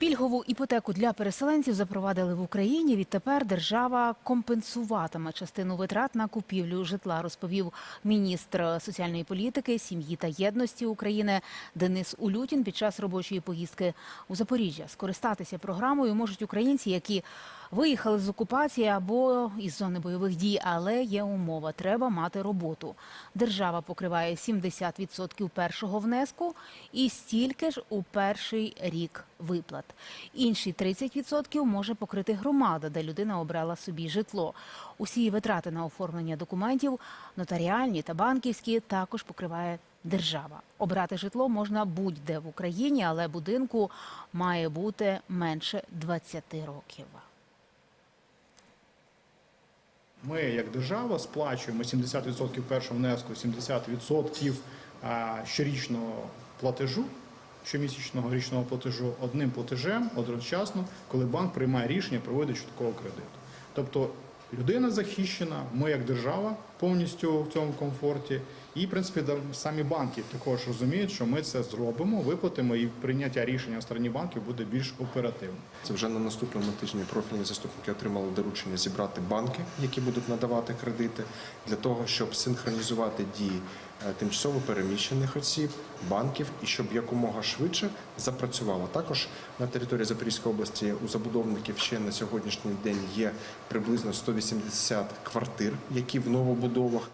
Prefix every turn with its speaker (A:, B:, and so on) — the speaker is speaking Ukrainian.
A: Пільгову іпотеку для переселенців запровадили в Україні. Відтепер держава компенсуватиме частину витрат на купівлю житла, розповів міністр соціальної політики, сім'ї та єдності України Денис Улютін під час робочої поїздки у Запоріжжя. Скористатися програмою можуть українці, які виїхали з окупації або із зони бойових дій, але є умова: треба мати роботу. Держава покриває 70% першого внеску і стільки ж у перший рік виплат. Інші 30% може покрити громада, де людина обрала собі житло. Усі витрати на оформлення документів, нотаріальні та банківські, також покриває держава. Обрати житло можна будь-де в Україні, але будинку має бути менше 20 років.
B: Ми, як держава, сплачуємо 70% першого внеску, 70% а, щорічного платежу, щомісячного річного платежу одним платежем одночасно, коли банк приймає рішення про видачу такого кредиту. Тобто людина захищена, ми як держава повністю в цьому комфорті. І, в принципі, самі банки також розуміють, що ми це зробимо, виплатимо, і прийняття рішення в стороні банків буде більш оперативним.
C: Це вже на наступному тижні профільні заступники отримали доручення зібрати банки, які будуть надавати кредити, для того, щоб синхронізувати дії е, тимчасово переміщених осіб, банків і щоб якомога швидше запрацювало. Також на території Запорізької області у забудовників ще на сьогоднішній день є приблизно 180 квартир, які в новобудовах.